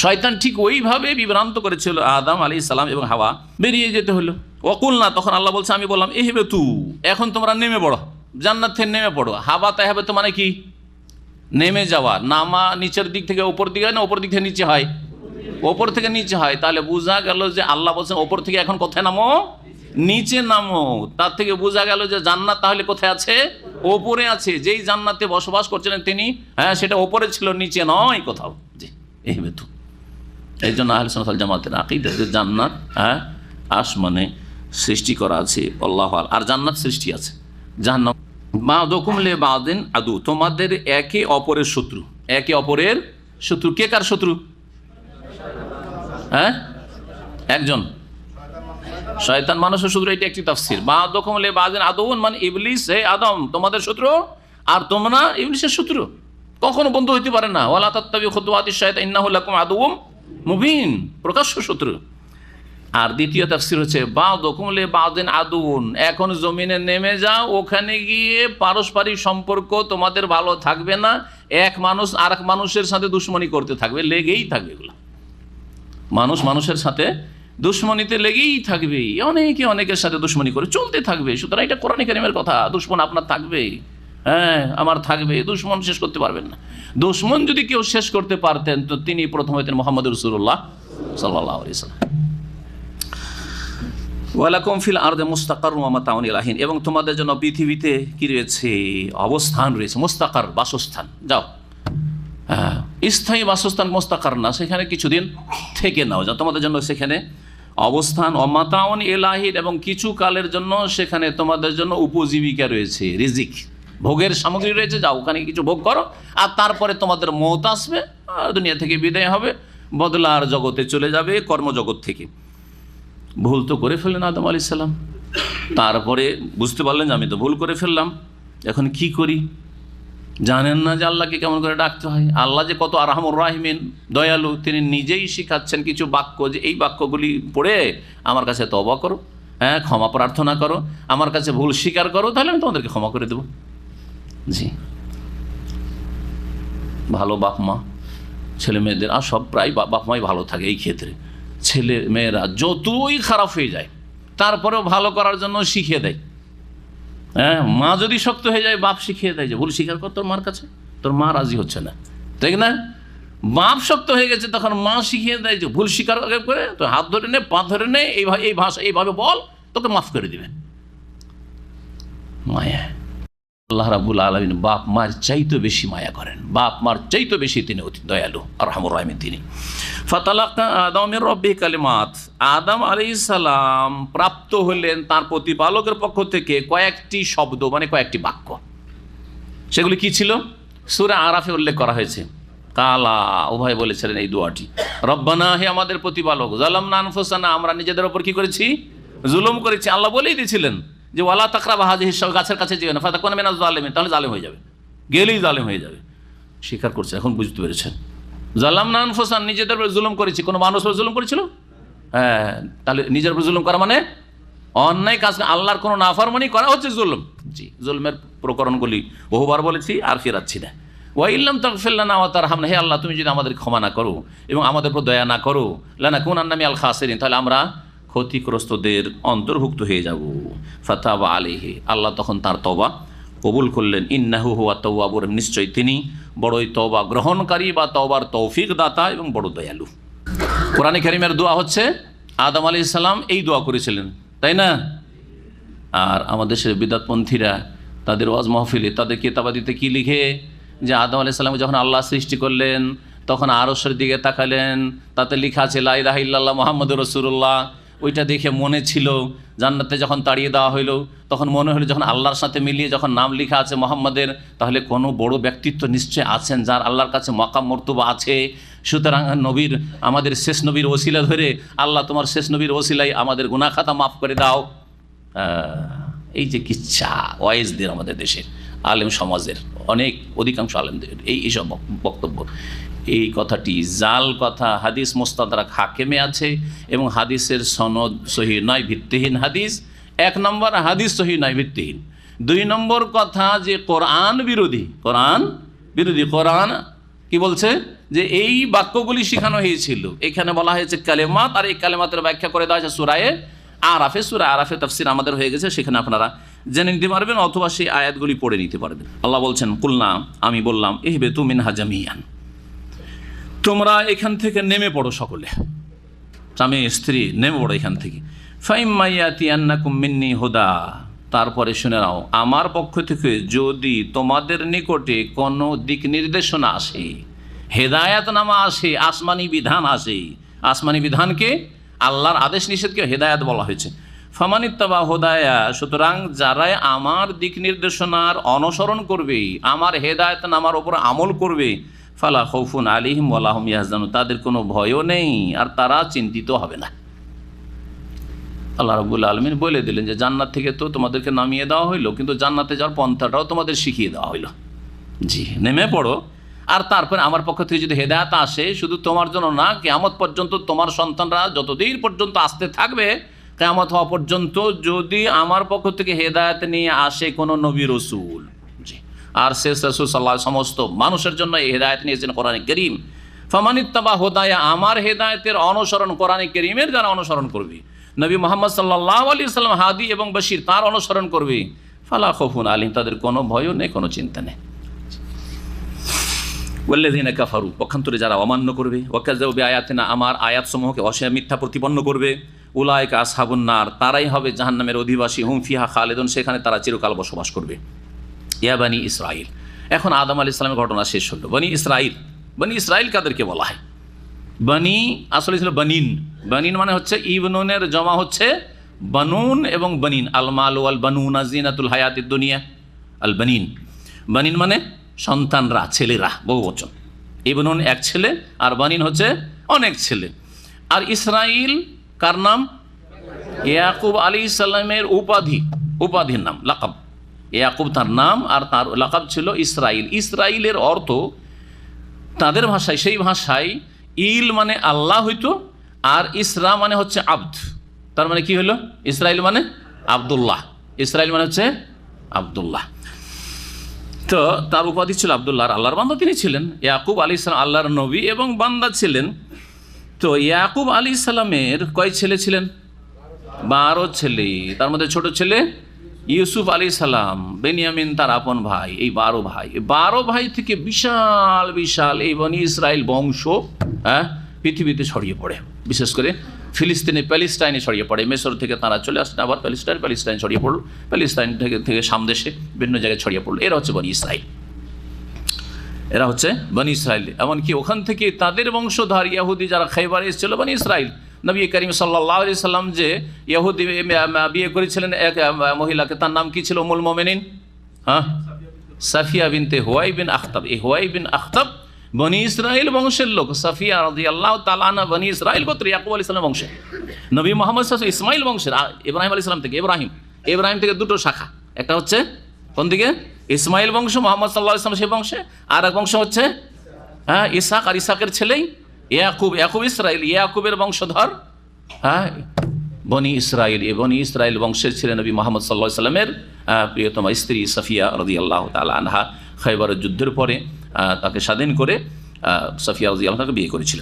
শয়তান ঠিক ওইভাবে বিভ্রান্ত করেছিল আদাম আলী সালাম এবং হাওয়া। বেরিয়ে যেতে হলো। অকুল না তখন আল্লাহ বলছে, আমি বললাম এ হেবে তু, এখন তোমরা নেমে পড়ো। জান্নাত থেকে নেমে পড়ো। হাবা তাই হবে তো মানে কি? নেমে যাওয়া। নামা নিচের দিক থেকে ওপর দিকে হয় না? ওপর দিক থেকে নিচে হয়? ওপর থেকে নিচে হয়। তাহলে বোঝা গেল যে আল্লাহ বলছেন ওপর থেকে এখন কোথায় নামো? নিচে নামো। তার থেকে বোঝা গেল যে জান্নাত তাহলে কোথায় আছে? ওপরে আছে। যেই জান্নাতে বসবাস করছিলেন তিনি হ্যাঁ সেটা ওপরে ছিল, নিচে নয় কোথাও। জি, এই বেতু এই জন্য আহলে সোনাল জামাতের আকিদা যে জান্নাত হ্যাঁ আসমানে সৃষ্টি করা আছে, আল্লাহ আল- আর জান্নাত সৃষ্টি আছে। জাহান্নাম মা দকুমলে বাদিন আদু। তোমাদের একে অপরের শত্রু। একে অপরের শত্রু। কে কার শত্রু? হ্যাঁ? একজন। শয়তান মানুষের শত্রু, এটা একটি তাফসির। মা দকুমলে বাদিন আদৌন মানে ইবলিস, হে আদম, তোমাদের শত্রু আর তোমরা ইবলিসের শত্রু। কখনো বন্ধু হইতে পারে না। ওয়ালা তাত্তাবি খুতুয়াতি শায়তান, ইন্নাহু লাকুম আদুউম। মুবিন, প্রকাশ্য শত্রু। আর দ্বিতীয় তাফসির হচ্ছে বা দকুমলে বাদিন আদুন এখন জমিনে নেমে যাও, ওখানে গিয়ে পারস্পরিক সম্পর্ক তোমাদের ভালো থাকবে না। এক মানুষ আর এক মানুষের সাথে দুশ্মনী করতে থাকবে, লেগেই থাকবে এগুলো। মানুষ মানুষের সাথে দুশ্মনীতে লেগেই থাকবে অনেকে অনেকের সাথে দুশ্মনী করে চলতে থাকবে। সুতরাং এটা কোরআন কথা, দুশ্মন আপনার থাকবে হ্যাঁ আমার থাকবে। দুশ্মন শেষ করতে পারবেন না। দুশ্মন যদি কেউ শেষ করতে পারতেন, তো তিনি প্রথম হইতেন মোহাম্মদ রসুল্লাহ সাল্লাহ সাল্লাম ওয়ালাকুম ফিল আরদে মুস্তাকার মাতাউন ইলাহিন এবং তোমাদের জন্য পৃথিবীতে কি রয়েছে? অবস্থান রয়েছে। মুস্তাকার, বাসস্থান। যাও। হ্যাঁ স্থায়ী বাসস্থান মোস্তাকার না, সেখানে কিছুদিন থেকে নাও। যা তোমাদের জন্য সেখানে অবস্থান। অমাতাউন এলাহিন এবং কিছু কালের জন্য সেখানে তোমাদের জন্য উপজীবিকা রয়েছে, রিজিক। ভোগের সামগ্রী রয়েছে, যাও ওখানে কিছু ভোগ করো, আর তারপরে তোমাদের মত আসবে দুনিয়া থেকে বিদায় হবে, বদলার জগতে চলে যাবে, কর্মজগৎ থেকে। ভুল তো করে ফেললেন আদম আলি সাল্লাম তারপরে বুঝতে পারলেন যে আমি তো ভুল করে ফেললাম। এখন কি করি? জানেন না যে আল্লাহকে কেমন করে ডাকতে হয়? আল্লাহ যে কত আরহামুর রাহিমিন, দয়ালু, তিনি নিজেই শিখাচ্ছেন কিছু বাক্য যে এই বাক্যগুলি পড়ে আমার কাছে তবা করো হ্যাঁ ক্ষমা প্রার্থনা করো, আমার কাছে ভুল স্বীকার করো, তাহলে আমি তোমাদেরকে ক্ষমা করে দেবো। জি। ভালো বাপ মা, ছেলে মেয়েদের, আর সব প্রায় বাপ মাই ভালো থাকে এই ক্ষেত্রে। ছেলে মেয়েরা যতই খারাপ হয়ে যায়, তারপরেও ভালো করার জন্য শিখিয়ে দেয়। হ্যাঁ মা যদি শক্ত হয়ে যায়, বাপ শিখিয়ে দেয় যে, ভুল স্বীকার কর তোর মার কাছে, তোর মা রাজি হচ্ছে না। ঠিক না? বাপ শক্ত হয়ে গেছে, তখন মা শিখিয়ে দেয় যে, ভুল স্বীকার করে তো হাত ধরে নে, পা ধরে নে এই ভাষা, এইভাবে বল, তোকে মাফ করে দিবে। মায়া। আল্লাহ রাবুল আলমিন বাপ মার চাইতে বেশি মায়া করেন। বাপ মার চাইতে বেশি তিনি অতি দয়ালু আর তিনি। ফাতালাক্কা আদমের রব্বি কালিমাত। আদম আলী সালাম প্রাপ্ত হলেন তার প্রতিপালকের পক্ষ থেকে কয়েকটি শব্দ মানে কয়েকটি বাক্য। সেগুলি কি ছিল? সুরে আরাফে উল্লেখ করা হয়েছে। কালা উভয় বলেছিলেন এই দোয়াটি। রব্বানা হে আমাদের প্রতিপালক জালাম নানফোসানা আমরা নিজেদের ওপর কি করেছি? জুলুম করেছি। আল্লাহ বলেই দিয়েছিলেন যে ওয়ালা তাকরা বাহাজ হিসাব গাছের কাছে যেও না। ফাতা কোন মেনা জালেমে তাহলে জালেম হয়ে যাবে। গেলেই জালেম হয়ে যাবে। স্বীকার করছে, এখন বুঝতে পেরেছেন। জালাম নান ফোসান নিজেদের উপর জুলুম করেছি। কোনো মানুষ জুলুম করেছিল? হ্যাঁ তাহলে নিজের উপর জুলুম করা মানে? অন্যায় কাজ আল্লাহর কোনো নাফারমানি করা হচ্ছে জুলুম। জি, জুলমের প্রকরণগুলি বহুবার বলেছি, আর ফেরাচ্ছি না। ওয়াইল্লাম না তার হামনা হে আল্লাহ, তুমি যদি আমাদের ক্ষমা না করো এবং আমাদের উপর দয়া না করো লানা কোন আন্নামি আল খাসেরিন। তাহলে আমরা ক্ষতিগ্রস্তদের অন্তর্ভুক্ত হয়ে যাব। ফাতাবা আলিহি আল্লাহ তখন তার তবা কবুল করলেন। ইন্নাহু হুয়া তওয়াবুর, নিশ্চয় তিনি বড়ই তওবা গ্রহণকারী বা তওবার তৌফিক দাতা এবং বড় দয়ালু। কোরআনে কারিমের দোয়া হচ্ছে, আদম আলী ইসলাম এই দোয়া করেছিলেন, তাই না? আর আমাদের দেশের বিদাতপন্থীরা তাদের ওয়াজ মাহফিলে তাদের কেতাবাদিতে কি লিখে? যে আদম আলি সাল্লাম যখন আল্লাহ সৃষ্টি করলেন, তখন আরসের দিকে তাকালেন, তাতে লিখা আছে লাইলাহ ইল্লাল্লাহ মোহাম্মদ রসুল্লাহ ওইটা দেখে মনে ছিল জান্নাতে যখন তাড়িয়ে দেওয়া হইল, তখন মনে হলো যখন আল্লাহর সাথে মিলিয়ে যখন নাম লেখা আছে মোহাম্মদের, তাহলে কোনো বড় ব্যক্তিত্ব নিশ্চয় আছেন যার আল্লাহর কাছে মকাম মর্তবা আছে। সুতরাং নবীর, আমাদের শেষ নবীর ওসিলা ধরে আল্লাহ তোমার শেষ নবীর ওসিলাই আমাদের গুনা খাতা মাফ করে দাও। এই যে কিচ্ছা ওয়াইজদের আমাদের দেশের আলেম সমাজের, অনেক অধিকাংশ আলেমদের, এই এইসব বক্তব্য। এই কথাটি জাল কথা হাদিস মোস্তাদারাক হাকেমে আছে এবং হাদিসের সনদ সহি নয়, ভিত্তিহীন হাদিস। এক নম্বর হাদিস সহি নয়, ভিত্তিহীন। দুই নম্বর কথা যে কোরআন বিরোধী কোরআন বিরোধী, কোরআন কি বলছে? যে এই বাক্যগুলি শেখানো হয়েছিল। এখানে বলা হয়েছে কালেমাত, আর এই কালেমাতের ব্যাখ্যা করে দেওয়া হয়েছে সুরায়ে আরাফে। সুরা আরাফে তাফসির আমাদের হয়ে গেছে, সেখানে আপনারা জেনে নিতে পারবেন অথবা সেই আয়াতগুলি পড়ে নিতে পারবেন। আল্লাহ বলছেন, কুলনা, আমি বললাম এহবে তু মিন হাজামিয়ান তোমরা এখান থেকে নেমে পড়ো সকলে। স্বামী, স্ত্রী, নেমে পড়ো এখান থেকে। ফাইম মাইয়াতি আন্না কুমিন্নি হুদা। তারপরে শুনে নাও, আমার পক্ষ থেকে যদি তোমাদের নিকটে কোনো দিক নির্দেশনা আসে হেদায়াত নামা আসে, আসমানি বিধান আসে, আসমানি বিধানকে আল্লাহর আদেশ নিষেধকে হেদায়াত বলা হয়েছে ফামানিত্তাবা হোদায়া, সুতরাং যারাই আমার দিক নির্দেশনার অনুসরণ করবে, আমার হেদায়ত নামার ওপর আমল করবে, ফালা খৌফুন আলিহিম ওয়ালাহম ইয়াহজানু তাদের কোনো ভয়ও নেই আর তারা চিন্তিত হবে না। আল্লাহ রবুল্লা আলমিন বলে দিলেন যে, জান্নাত থেকে তো তোমাদেরকে নামিয়ে দেওয়া হইল, কিন্তু জান্নাতে যাওয়ার পন্থাটাও তোমাদের শিখিয়ে দেওয়া হইল। জি, নেমে পড়ো। আর তারপরে আমার পক্ষ থেকে যদি হেদায়ত আসে, শুধু তোমার জন্য না, কেয়ামত পর্যন্ত তোমার সন্তানরা যতদিন পর্যন্ত আসতে থাকবে কেয়ামত হওয়া পর্যন্ত যদি আমার পক্ষ থেকে হেদায়ত নিয়ে আসে কোনো নবী রসুল, জি। আর শেষ রসুল সাল্লাহ সমস্ত মানুষের জন্য এই হেদায়ত নিয়েছেন কোরআনে করিম। ফমানিত্তাবা হোদায়া, আমার হেদায়তের অনুসরণ কোরআনে করিমের যারা অনুসরণ করবে। নবী মোহাম্মদ সাল্লাহ আলী সাল্লাম হাদি এবং বশির তার অনুসরণ করবে। ফালা খফুন আলিম তাদের কোনো ভয়ও নেই, কোনো চিন্তা নেই। ওয়াল্লাযীনা কাফারু, পক্ষান্তরে যারা অমান্য করবে। ওয়াকাজ্জাবু আয়াতিনা আমার আয়াতসমূহকে অসীম মিথ্যা প্রতিপন্ন করবে। উলাইকা আসহাবুন নার, তারাই হবে জাহান্নামের অধিবাসী, হুম ফিহা খালেদুন, সেখানে তারা চিরকাল বসবাস করবে। ইয়া বানি ইসরাইল এখন আদম আলী ইসলামের ঘটনা শেষ হলো। বনি ইসরাইল বনি ইসরাইল কাদেরকে বলা হয়? বনি, আসলে ছিল বনিন। বনিন মানে হচ্ছে ইবনুনের জমা হচ্ছে বনুন এবং বনিন। আল মাল আল বানুন আজিনাতুল হায়াতিদ দুনিয়া, আল বনিন। বনিন মানে সন্তানরা, ছেলেরা, বহু বচন। ইবনুন এক ছেলে, আর বনিন হচ্ছে অনেক ছেলে। আর ইসরাইল কার নাম? ইয়াকুব আলী ইসলামের উপাধি, উপাধির নাম, লাকাব। ইয়াকুব তার নাম আর তার লাকাব ছিল ইসরাইল। ইসরাইলের অর্থ তাদের ভাষায়, সেই ভাষায় ইল মানে আল্লাহ হইতো আর ইসরা মানে হচ্ছে আব্দ। তার মানে কি হলো? ইসরাইল মানে আবদুল্লাহ। ইসরাইল মানে হচ্ছে আবদুল্লাহ। তো তার উপাধি ছিল আবদুল্লাহ আল্লাহর বান্দা তিনি ছিলেন। ইয়াকুব আলী ইসলাম আল্লাহর নবী এবং বান্দা ছিলেন তো ইয়াকুব আলী ইসলামের কয় ছেলে ছিলেন? বারো ছেলে। তার মধ্যে ছোট ছেলে ইউসুফ আলী সালাম, বেনিয়ামিন তার আপন ভাই, এই বারো ভাই। বারো ভাই থেকে বিশাল বিশাল এই বনি ইসরায়েল বংশ হ্যাঁ পৃথিবীতে ছড়িয়ে পড়ে। বিশেষ করে ফিলিস্তিনে প্যালিস্টাইনে ছড়িয়ে পড়ে। মেসর থেকে তারা চলে আসেন আবার প্যালিস্টাইন প্যালিস্টাইন ছড়িয়ে পড়ল। প্যালেস্টাইন থেকে থেকে সামদেশে বিভিন্ন জায়গায় ছড়িয়ে পড়ল। এরা হচ্ছে বনি ইসরায়েল। এরা হচ্ছে বনি ইসরায়েল এমনকি ওখান থেকে তাদের বংশধর ইয়াহুদি যারা খাইবার এসেছিল বনি ইসরায়েল নবী করিম সাল্লাহ সাল্লাম যে ইয়াহুদি বিয়ে করেছিলেন এক মহিলাকে, তার নাম কি ছিল মুল মোমেনিন? হ্যাঁ? সাফিয়া বিনতে হোয়াই বিন আখতাব। এই হোয়াই বিন আখতাব বনি ইসরায়েল বংশের লোক। সাফিয়া রাজি আল্লাহ তালানা বনি ইসরায়েল গোত্র ইয়াকুব আলি ইসলামের বংশের নবী মোহাম্মদ ইসমাইল বংশের ইব্রাহিম আলি ইসলাম থেকে, ইব্রাহিম। ইব্রাহিম থেকে দুটো শাখা। একটা হচ্ছে কোন দিকে? ইসমাইল বংশ, মোহাম্মদ সাল্লাহ ইসলাম সেই বংশে, আর এক বংশ হচ্ছে হ্যাঁ ইসাক আর ইসাকের ছেলেই, ইয়াকুব ইয়াকুব ইসরায়েল ইয়াকুবের বংশধর হ্যাঁ বনি ইসরায়েল এ বনি ইসরায়েল বংশের ছিলেন নবী মোহাম্মদ সাল্লাহ সাল্লামের প্রিয়তমা স্ত্রী সাফিয়া রদি আল্লাহ তালা আনহা খাইবারের যুদ্ধের পরে তাকে স্বাধীন করে সাফিয়া রদি আল্লাহ তাকে বিয়ে করেছিলেন